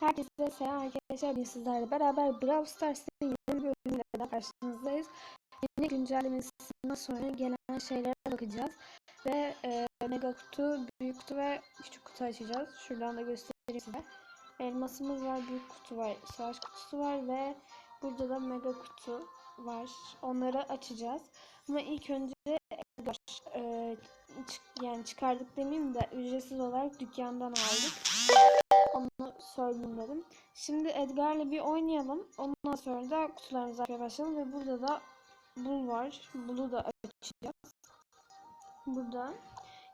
Herkese selam arkadaşlar. Bugün sizlerle beraber Brawl Stars'ın yeni bölümüyle daha karşınızdayız. Yeni güncellemesinden sonra gelen şeylere bakacağız. Ve e, mega kutu, büyük kutu ve küçük kutu açacağız. Şuradan da göstereyim size. Elmasımız var, büyük kutu var, savaş kutusu var ve burada da mega kutu var. Onları açacağız. Ama ilk önce Edgar, e, çık- yani çıkardık demeyeyim de ücretsiz olarak dükkandan aldık. Onu söyleyeyim dedim. Şimdi Edgar'la bir oynayalım. Ondan sonra da kutularımızı açmaya başlayalım. Ve burada da Bul var. Bul'u da açacağız. Burada.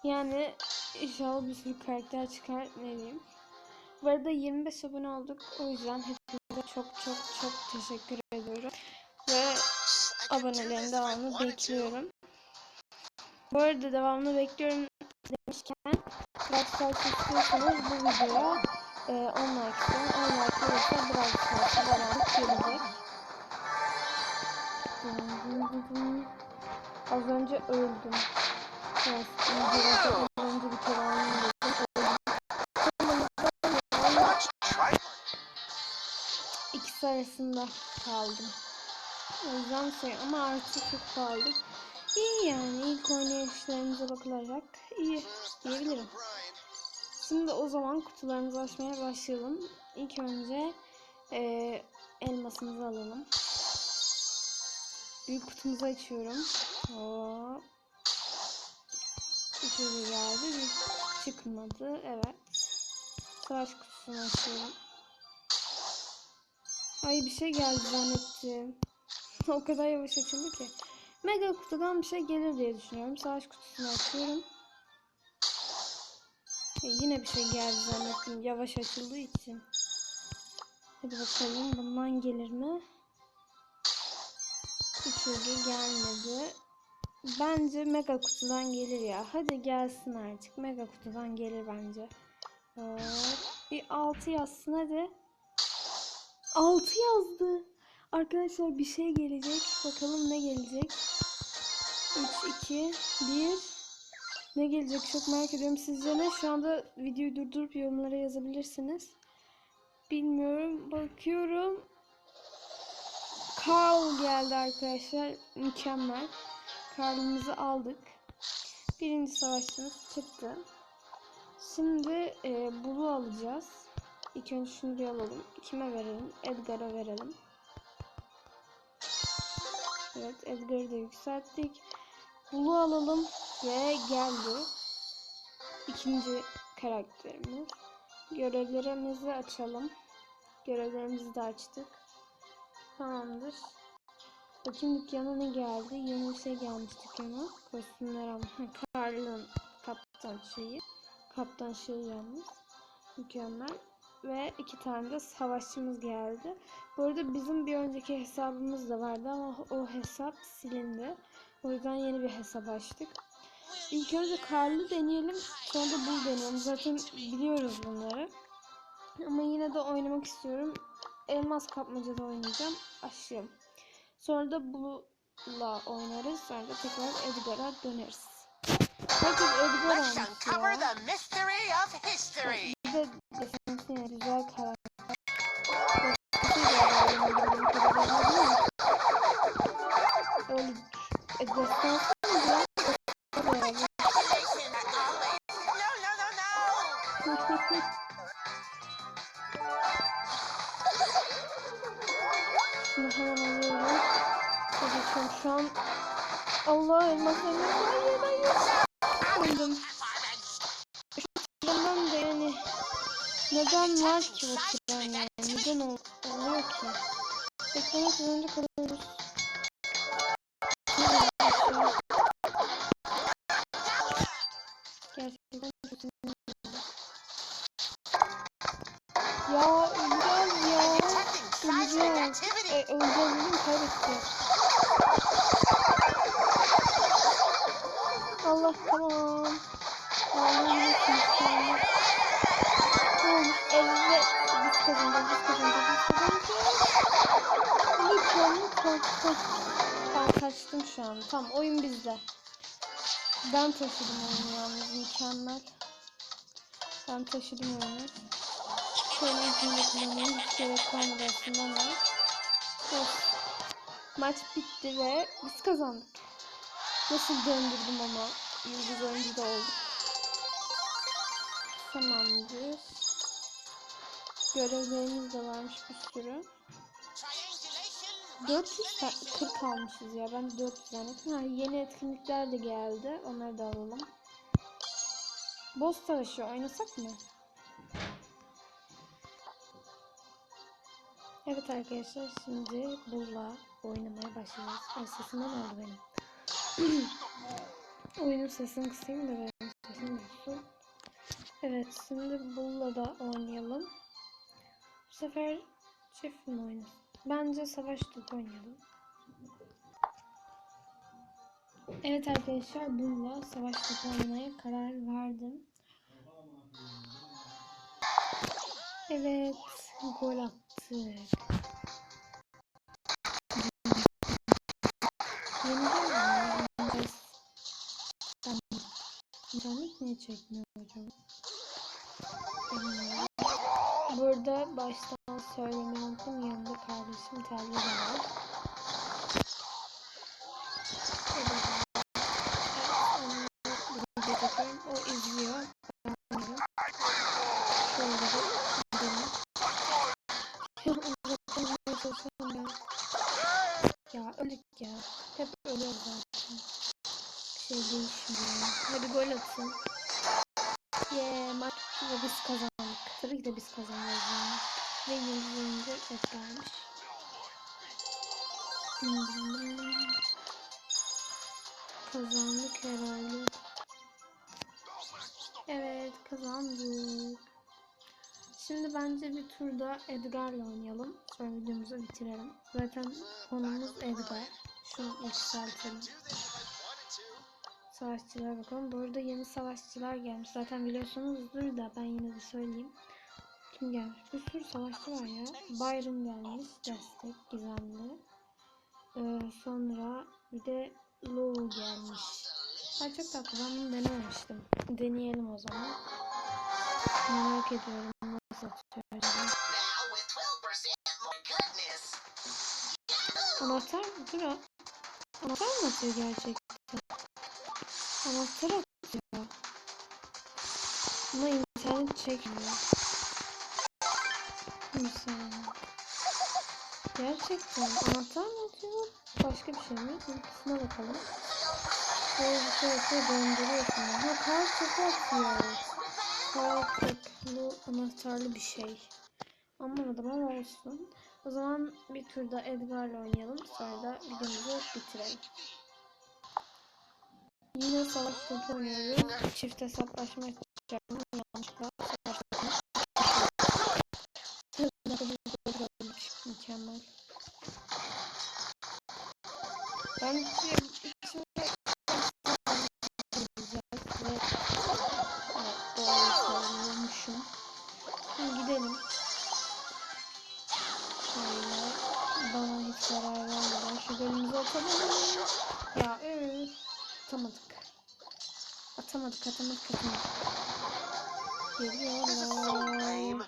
Yani inşallah bir sürü karakter çıkar ne diyeyim. Bu arada 25 abone olduk. O yüzden hepinize çok çok çok teşekkür ediyorum. Ve abonelerin devamını bekliyorum. Bu arada devamını bekliyorum demişken Stars istiyorsanız bu videoya e, 10 like istiyorum. 10 like olursa Brawl Stars'a devamı gelecek. Az önce öldüm. Evet, az önce bir kere oynadım. İkisi arasında kaldım. O yüzden şey ama artık çok kaldım. İyi yani ilk oynayışlarımıza bakılarak iyi diyebilirim. Şimdi o zaman kutularımızı açmaya başlayalım. İlk önce eee, elmasımızı alalım. Büyük kutumuzu açıyorum. Hop. Üçüncü geldi. Bir çıkmadı. Evet. Savaş kutusunu açıyorum. Ay bir şey geldi zannettim. o kadar yavaş açıldı ki. Mega kutudan bir şey gelir diye düşünüyorum. Savaş kutusunu açıyorum. E, yine bir şey geldi zannettim yavaş açıldığı için. Hadi bakalım bundan gelir mi? Üçüncü gelmedi. Bence mega kutudan gelir ya. Hadi gelsin artık. Mega kutudan gelir bence. Hop. Bir 6 yazsın hadi. 6 yazdı. Arkadaşlar bir şey gelecek. Bakalım ne gelecek. 3, 2, 1. Ne gelecek çok merak ediyorum. Sizce ne? Şu anda videoyu durdurup yorumlara yazabilirsiniz. Bilmiyorum. Bakıyorum. Carl geldi arkadaşlar. Mükemmel. Carl'ımızı aldık. Birinci savaşçımız çıktı. Şimdi e, Bulu alacağız. İlk önce şunu bir alalım. Kime verelim? Edgar'a verelim. Evet Edgar'ı da yükselttik. Bulu alalım ve geldi. İkinci karakterimiz. Görevlerimizi açalım. Görevlerimizi de açtık. Tamamdır. Bakayım dükkana ne geldi? Yeni bir şey gelmiş dükkana. Kostümler almış. Karl'ın kaptan şeyi. Kaptan şeyi yalnız. Mükemmel. Ve iki tane de savaşçımız geldi. Bu arada bizim bir önceki hesabımız da vardı ama o hesap silindi. O yüzden yeni bir hesap açtık. İlk önce Karl'ı deneyelim. Sonra da Bull deneyelim. Zaten biliyoruz bunları. Ama yine de oynamak istiyorum. Elmas kapmacada oynayacağım. Başlayalım. Sonra da Blue'la oynarız. Sonra da tekrar Edgar'a döneriz. Herkes Edgar almış ya. the mystery of history. Bir de güzel karakter. E, hemen alıyorum. Tabii şu an Allah elmas elmas hayır hayır. Öldüm. Bundan da yani neden var ki o tren yani? Neden ol- oluyor ki? Beklemek zorunda kalıyoruz. Tamam. Allah'ım nasıl Tamam. Evet. Biz kazanacağız. Biz kazanacağız. Biz kazanacağız. Lütfen lütfen. Kaç. Ben kaçtım şu an. Tamam oyun bizde. Ben taşıdım oyunu yalnız mükemmel. Ben taşıdım oyunu. Şöyle izini kullanayım. Hiç gerek kalmadı aslında ama. Of. Maç bitti ve biz kazandık. Nasıl döndürdüm ama. Yıldız oyuncu da olduk. Tamamdır. Görevlerimiz de varmış bir sürü. Triangulation. 440 almışız ya. Ben de 400 zannettim. Ha, yeni etkinlikler de geldi. Onları da alalım. Boss savaşı oynasak mı? Evet arkadaşlar şimdi Bull'la oynamaya başlayacağız. Ay sesim ne oldu benim? Oyunun sesini kısayım da benim sesim olsun. Evet şimdi Bull'la da oynayalım. Bu sefer çift mi oynasın? Bence savaş topu oynayalım. Evet arkadaşlar Bull'la savaş topu oynamaya karar verdim. Evet gol attık. İnternet niye çekmiyor acaba? Burada baştan söylemeyi. Yanımda kardeşim Telli de var. O izliyor. Ben izliyorum. Şöyle bir gidelim. Ya uzaktan çalışıyorum ben. Ya öldük ya. Hep ölüyoruz zaten. Bir şey değişmiyor. Hadi atın. Yeah, maç biz kazandık. Tabii ki de biz kazanacağız yani. Ve yıldız oyuncu eklenmiş. Kazandık herhalde. Evet kazandık. Şimdi bence bir turda Edgar'la oynayalım. Sonra videomuzu bitirelim. Zaten konumuz Edgar. Şunu yükseltelim. Savaşçılara bakalım. Burada yeni savaşçılar gelmiş. Zaten biliyorsunuzdur da ben yine de söyleyeyim. Kim gelmiş? Bir sürü savaşçı var ya. Byron gelmiş. Destek. Gizemli. Ee, sonra bir de Lowell gelmiş. Ay çok tatlı. Ben bunu denememiştim. Deneyelim o zaman. Merak ediyorum. Nasıl atıyor acaba? Now with 12% more goodness. Anahtar mı? Dur. Anahtar mı atıyor gerçekten? Anahtar atıyor. Ama internet çekmiyor. Saniye. Gerçekten anahtar mı atıyor? Başka bir şey mi? İkisine bakalım. Böyle bir şey yapıyor döndürüyorsun. Ha kar topu atıyor. Kar toplu anahtarlı bir şey. Anlamadım ama olsun. O zaman bir turda Edgar'la oynayalım. Sonra da videomuzu bitirelim. Yine savaş topu oynuyoruz. Çift hesaplaşma yapacağım. Yanlışlıkla savaş topu. Mükemmel. Ben evet. Şöyle bana hiç zarar vermeden şu golümüzü atalım. Ya üf. Atamadık. Atamadık atamadık atamadık. Geliyorlar.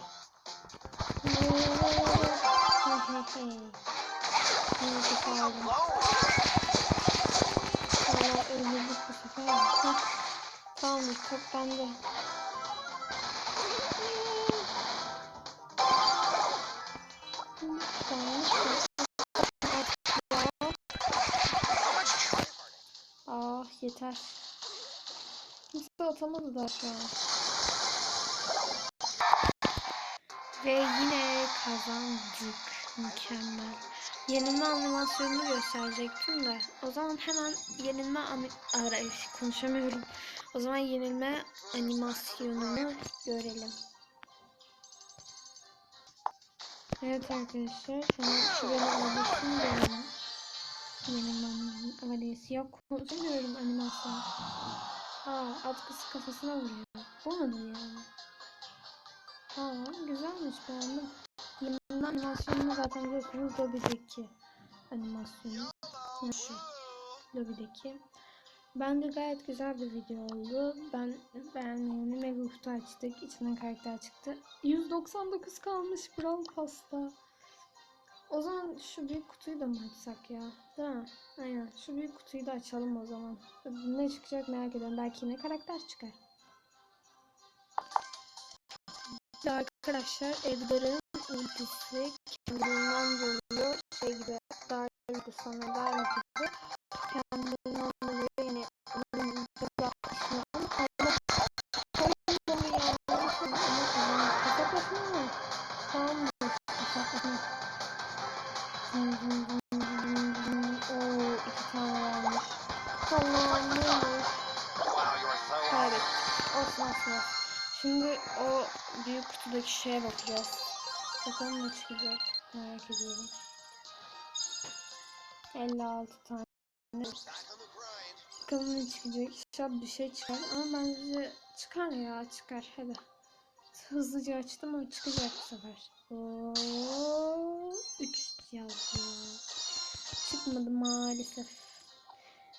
Valla öldürdük bu sefer. Tamamdır top bende. Yeter. Kimse atamadı daha şu an. Ve yine kazandık. Mükemmel. Yenilme animasyonunu gösterecektim de. O zaman hemen yenilme Ara, konuşamıyorum. O zaman yenilme animasyonunu görelim. Evet arkadaşlar. Şimdi şu benim adresimi görelim. Adresi. Yok konuşamıyorum animasyon. Aa atkısı kafasına vuruyor. Bu mudur yani? Aa güzelmiş beğendim. Yenilme animasyonunu zaten biliyorsunuz Lobby'deki animasyonu. Yani şu Lobby'deki. Bence gayet güzel bir video oldu. Ben beğenmeyi mega kutu açtık. İçinden karakter çıktı. 199 kalmış Brawl Pass'ta. O zaman şu büyük kutuyu da mı açsak ya? Değil mi? Aynen. Şu büyük kutuyu da açalım o zaman. Ne çıkacak merak ediyorum. Belki yine karakter çıkar. Arkadaşlar Edgar'ın ultisi kendinden geliyor. Şey gibi büyük sonra büyük gibi. Kendinden Olsun olsun olsun. Şimdi o büyük kutudaki şeye bakacağız. Bakalım ne çıkacak. Merak ediyorum. 56 tane. Bakalım ne çıkacak. İnşallah bir şey çıkar. Ama bence çıkar ya çıkar. Hadi. Hızlıca açtım ama çıkacak bu sefer. Oo, 3 yazdı ya. Çıkmadı maalesef.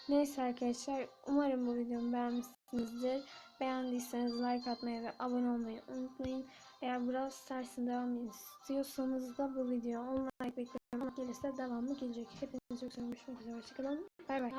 Neyse arkadaşlar umarım bu videomu beğenmişsinizdir. Beğendiyseniz like atmayı ve abone olmayı unutmayın. Eğer Brawl Stars'ın devamını istiyorsanız da bu video 10 like bekliyorum. Gelirse devamı gelecek. Hepinize çok üzere. Hoşçakalın. Bay bay.